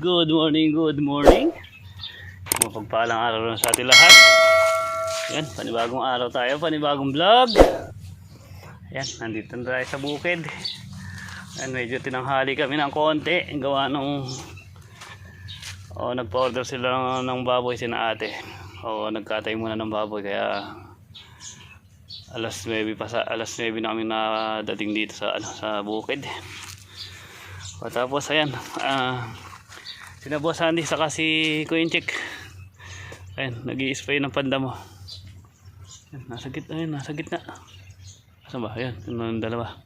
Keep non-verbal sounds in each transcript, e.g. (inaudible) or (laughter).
good morning, good morning. Mapagpalang araw na sa ating lahat. Yan, panibagong araw tayo, panibagong vlog. Yan, nandito na tayo sa bukid. Yan, medyo tinanghali kami ng konti. Gawa nung o nagpa-order sila ng baboy sina ate. O nagkatay muna ng baboy kaya alas 9 pa sa alas 9 na kami nadating dito sa ano sa bukid. O tapos ayan, ah sina Boss Andy saka si Kuya Chick. Ayan, nag spray ng panda mo. Ayan, nasa gitna, ayan, nasa gitna. Saan ba? Ayan, yun ang dalawa.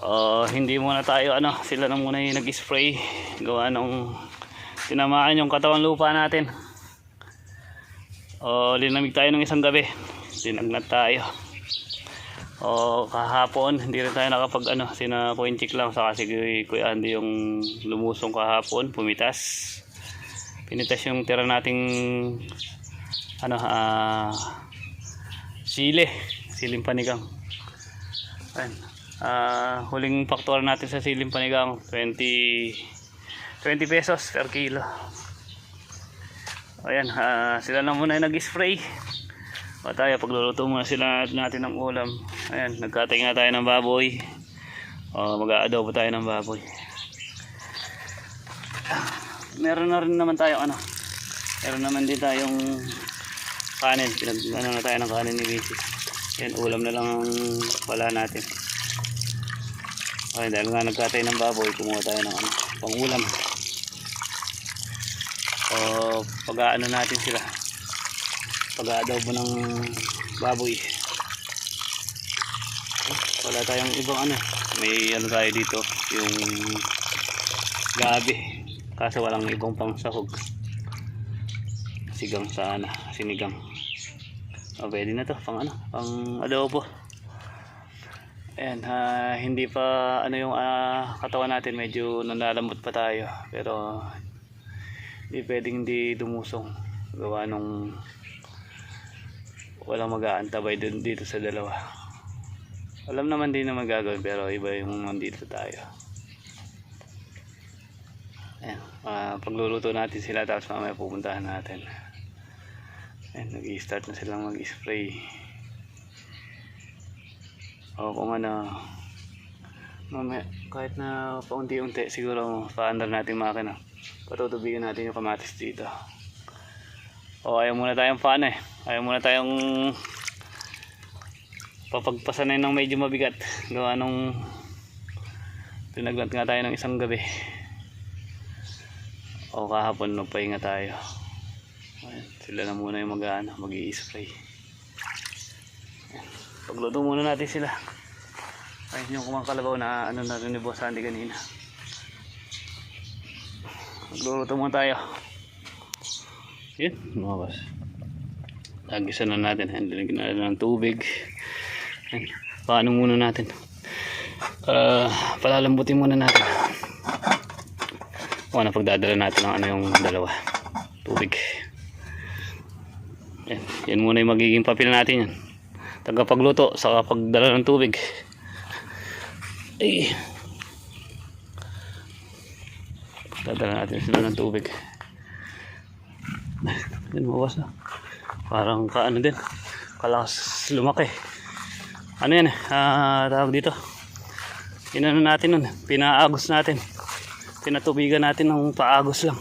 Oh, hindi muna tayo ano, sila na muna yung nag-spray. Gawa nung tinamaan yung katawan lupa natin. Oh, linamig tayo ng isang gabi. Dinagnat tayo. O kahapon, hindi rin tayo nakapag ano, sina point check lang sa kasi Kuya Andy yung lumusong kahapon, pumitas. Pinitas yung tira nating ano, ah sile, siling panigang. Ayan. Ah, huling faktor natin sa siling panigang, 20 20 pesos per kilo. Ayan, ah, sila na muna yung nag-spray. O tayo, pagluluto muna sila natin ng ulam. Ayan, nagkatay nga tayo ng baboy. O, mag-aadobo tayo ng baboy. Meron na rin naman tayo, ano, meron naman din tayong kanin. Pinag, ano na tayo ng kanin ni Bici. Yan, ulam na lang ang wala natin. Okay, dahil nga nagkatay ng baboy, kumuha tayo ng ano, pang ulam. O, pag-aano natin sila pag-adobo ng baboy. Wala tayong ibang ano. May ano tayo dito yung gabi. Kaso walang ibang pang sahog sigang sana sinigang. O pwede na to. Pang ano pang adobo. Ayan ha, hindi pa ano yung ah, katawan natin medyo nalalamot pa tayo. Pero hindi pwedeng hindi dumusong. Gawa nung walang mag-aantabay dun, dito sa dalawa. Alam naman din na magagawin pero iba yung nandito tayo. Ayan, ah, pagluluto natin sila tapos mamaya pupuntahan natin. Ayan, nag-start na silang mag-spray. O kung ano mamaya kahit na paunti-unti siguro paandar natin makina. Patutubigan natin yung kamatis dito o ayaw muna tayong fan eh. Ayaw muna tayong papagpasanay ng medyo mabigat. Gawa nung pinaglat nga tayo ng isang gabi. O kahapon nagpahinga tayo. Ayan, sila na muna yung mag ano, mag spray pagluto muna natin sila. Ayun yung kumakalabaw na ano na rin ni Boss Andy kanina. Magluluto muna tayo yun mga boss. Lagisa na natin. Handling na ng tubig. Ayan. paano muna natin? Uh, palalambutin muna natin. O na pagdadala natin ng ano yung dalawa. Tubig. Yan, yan muna yung magiging papel natin yan. Tagapagluto sa pagdala ng tubig. Ay. Dadala natin sila ng tubig yun mawas na. Parang kaano din kalakas lumaki. Ano yan eh ah, tawag dito? Inano natin nun pinaagos natin. Pinatubigan natin ng paagos lang.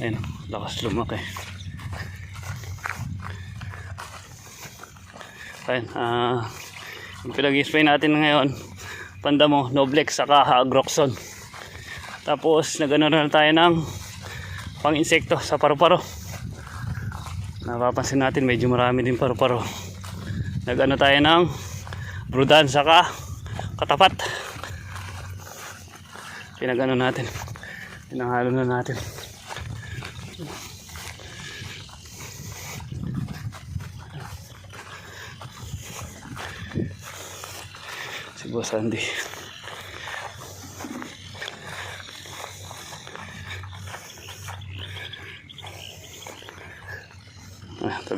Ayun lakas lumaki. Ayun ah yung pinag-spray natin ngayon pandamo noblex saka agroxon. Tapos nagano na tayo ng pang insekto sa paru-paro. Napapansin natin medyo marami din paru-paro. Nagano tayo ng brudan saka katapat. Pinagano natin. Pinanghalo na natin. Si Boss Andy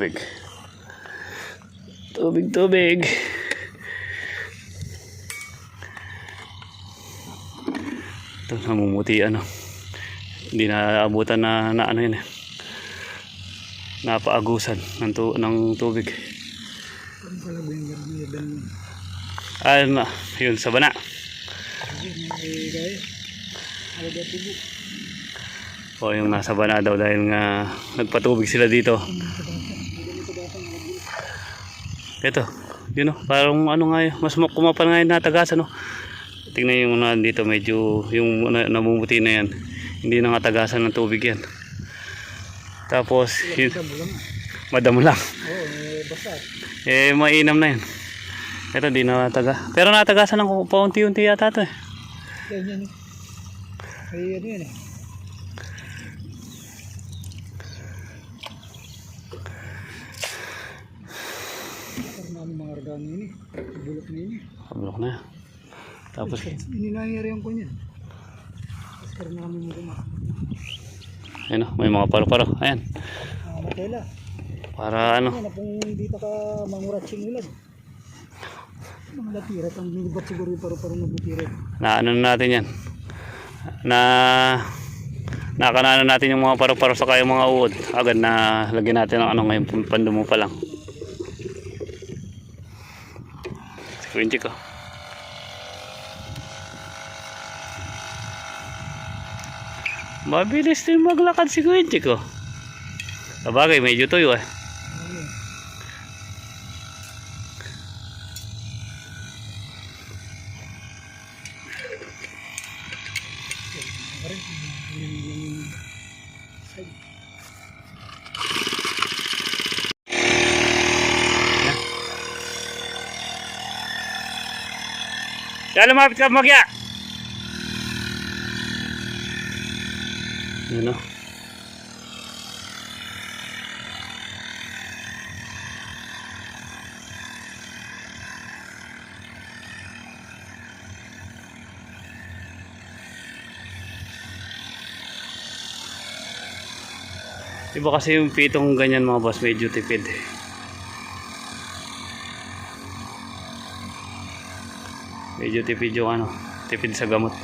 tubig. Tubig, tubig. Ito, namumuti ano. Hindi na abutan na, na ano yun eh. Napaagusan ng, tu ng tubig. Ah, na, yun sa bana. O yung nasa bana daw dahil nga nagpatubig sila dito. Ito, yun o, parang ano nga yun, mas ma- kumapal nga yung natagasan o. Tingnan yung na dito medyo, yung na, namumuti na yan. Hindi na nga tagasan ng tubig yan. Tapos, yun, madamo lang. Oo, eh, basta. Eh, mainam na yun. Ito, di na taga. Pero natagasan ng paunti-unti yata ito eh. Yan yan eh. Ay, ano yan eh. Parang argano yun eh. Bulok na yun eh. Kablok na. Tapos, Hindi nangyari ang kanya. Tapos parang namin mo kumak. ayun may mga paro-paro. Ayan. Matela. Para ano, Ano kung dito ka mangurat sinulag. Mga latirat ang nilubat siguro yung paro-paro na butirat. na ano na natin yan na nakanano natin yung mga paru-paro sa yung mga uod agad na lagyan natin ng ano ngayon pan- pandumo pa lang Quinty ko. Mabilis din maglakad si Quinty ko. Sabagay medyo tuyo eh Ano yun? Pare, yung- yung- side. Kaya lumapit ka magya. Yun o. Iba kasi yung pitong ganyan mga boss, medyo tipid. Medyo tipid yung ano, tipid sa gamot.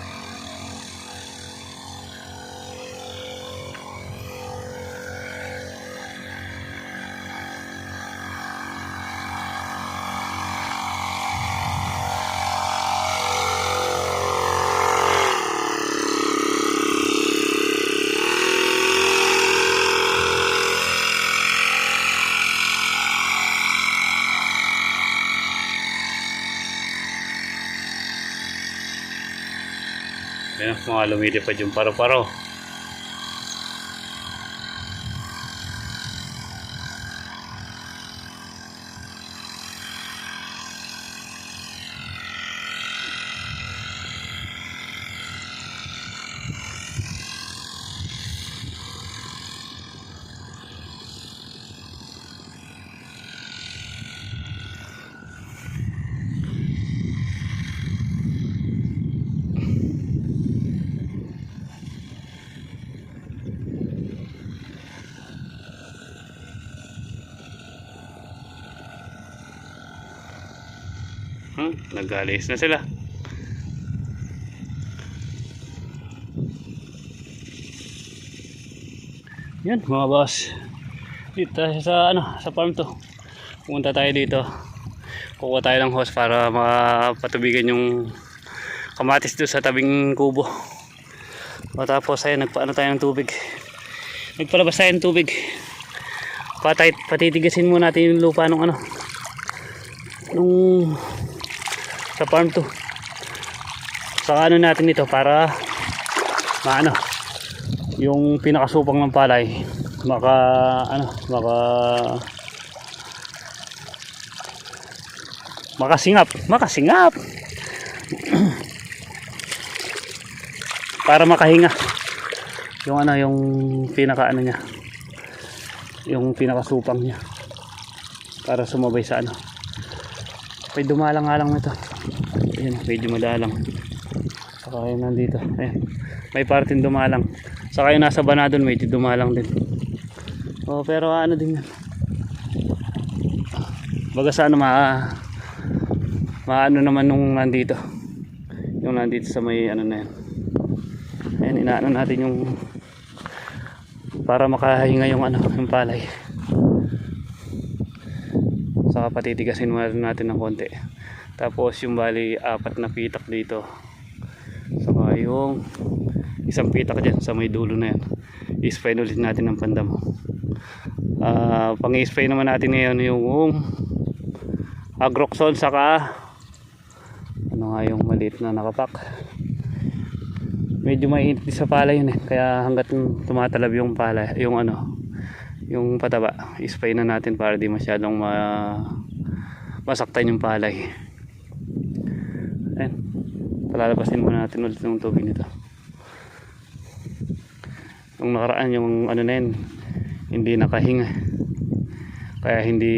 Yan, mga lumilipad yung paro-paro. Hmm, nag-alis na sila. Yan, mga boss. Dito sa ano, sa farm to. Pumunta tayo dito. Kukuha tayo ng hose para mapatubigan yung kamatis doon sa tabing kubo. O tapos ay nagpaano tayo ng tubig. Nagpalabas tayo ng tubig. Patay, patitigasin muna natin yung lupa ng ano. Nung sa farm to. Sa ano natin ito para maano yung pinakasupang ng palay maka ano maka makasingap makasingap! (clears throat) Para makahinga. Yung ano yung pinaka ano niya yung pinakasupang niya para sumabay sa ano. May dumalang nga lang nito Ayan, medyo madalang. Saka yun nandito. Ayan. May parting dumalang. Saka yung nasa banadon, medyo dumalang din. Oh, pero ano din yan. Baga sa ano, ma... Maano naman nung nandito. Yung nandito sa may ano na yan. Ayan, inaano natin yung para makahinga yung ano, yung palay. Saka patitigasin muna natin ng konti. Tapos yung bali apat na pitak dito. Saka yung isang pitak dyan sa may dulo na yan. I-spray ulit natin ng pandamo. Ah, pang-spray naman natin ngayon yung agroxol saka ano nga yung maliit na nakapak medyo mainit sa pala yun eh kaya hanggat tumatalab yung pala yung ano yung pataba ispray na natin para di masyadong ma masaktan yung palay ayun palalabasin muna natin ulit yung tubig nito. Yung nakaraan yung ano na yun hindi nakahinga. Kaya hindi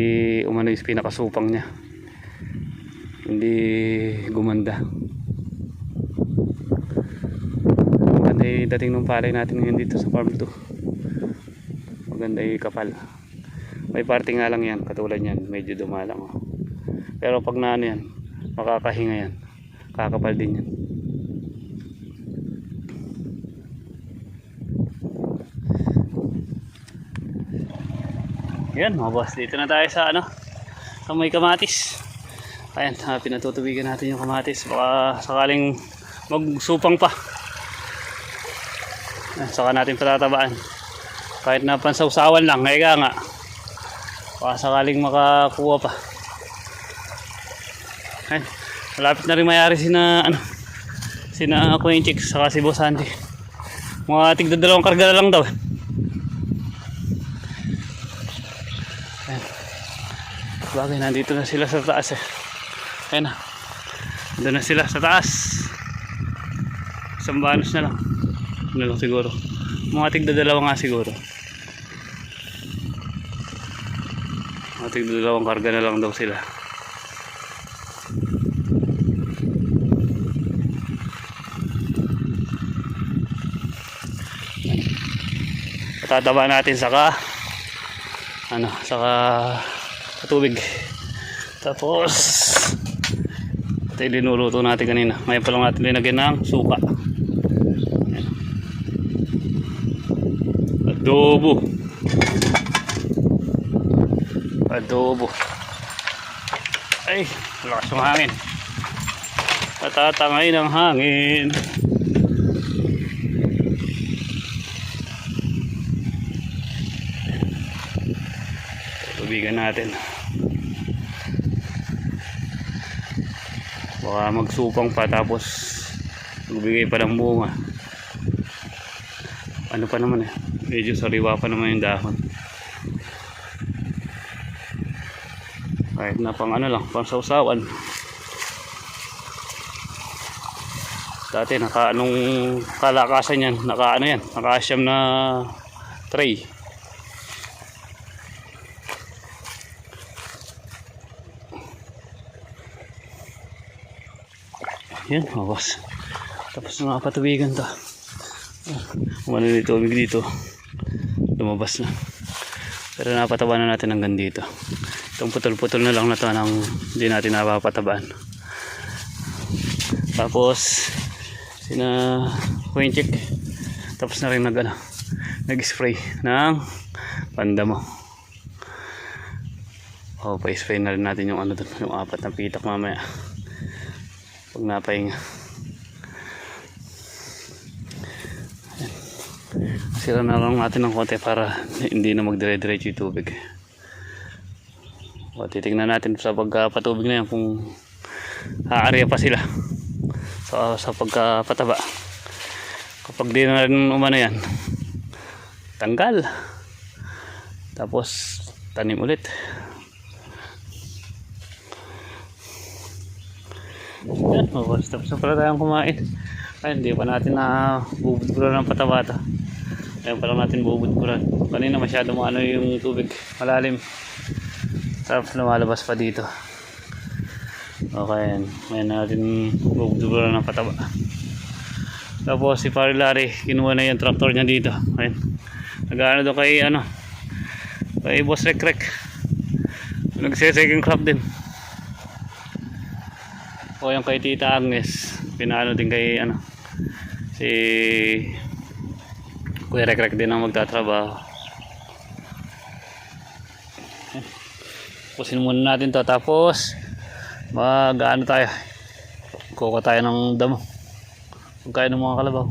umano yung pinakasupang niya. Hindi gumanda. Maganda yung dating ng palay natin ngayon dito sa farm 2 maganda yung kapal. May parte nga lang yan katulad yan medyo dumalang oh. pero pag na ano yan makakahinga yan kakapal din yan yan mga boss dito na tayo sa ano sa may kamatis. Ayan ah, pinatutubigan natin yung kamatis. Baka sakaling magsupang pa. Ayan, saka natin patatabaan. Kahit na pansawsawan lang kaya nga. Baka sakaling makakuha pa. Ayan malapit na rin mayari sina ano sina Queen Chicks saka si Boss Andy mga tigda dalawang karga lang daw Bagay, nandito na sila sa taas eh. Ayan na. Doon na sila sa taas. Isang banos na lang. Ano lang siguro. Mga tigda dalawa nga siguro. Mga tigda dalawang karga na lang daw sila. Tataba natin saka ano, saka tubig. Tapos ito yung linuluto natin kanina. Ngayon pa lang natin linagyan ng suka. Adobo. Adobo. Ay, lakas yung hangin. Natatangay ng hangin. Tubigan natin. Baka magsupang pa tapos magbigay pa ng bunga. Ano pa naman eh. Medyo sariwa pa naman yung dahon. Kahit na pang ano lang, pang sausawan. Dati naka anong kalakasan yan, naka ano yan, naka asyam na tray. Yan, mawas. Tapos na nakapatubigan to. Umano na tubig dito. Lumabas na. Pero napataba na natin hanggang dito. Itong putol-putol na lang na to nang hindi natin napapatabaan. Tapos, sina Quinchik. Tapos na rin nag, ano, nag-spray ng pandamo. O, pa-spray na rin natin yung ano dun, yung apat na pitak mamaya pag napahinga. Sira na lang natin ng konti para hindi na magdire-diretso yung tubig. O titignan natin sa pagkapatubig na yan kung aarya pa sila sa, sa pagkapataba. Kapag di na rin umano yan tanggal. Tapos tanim ulit Yan, (laughs) oh, tapos na pala tayong kumain. Ay, hindi pa natin na bubudburan ng pataba to. Ayun pa lang natin bubudburan. Kanina masyado ano yung tubig. Malalim. Tapos lumalabas pa dito. Okay, may natin bubudburan ng pataba. Tapos si Parilari, kinuha na yung tractor niya dito. Ayun. Nag-ano doon kay ano, kay Boss Rek Rek. Nagse-second crop din. O yung kay Tita Agnes, pinano din kay ano si Kuya Rek Rek din ang magtatrabaho. Pusin muna natin to tapos mag ano tayo. Kuha tayo ng damo. Pagkain ng mga kalabaw.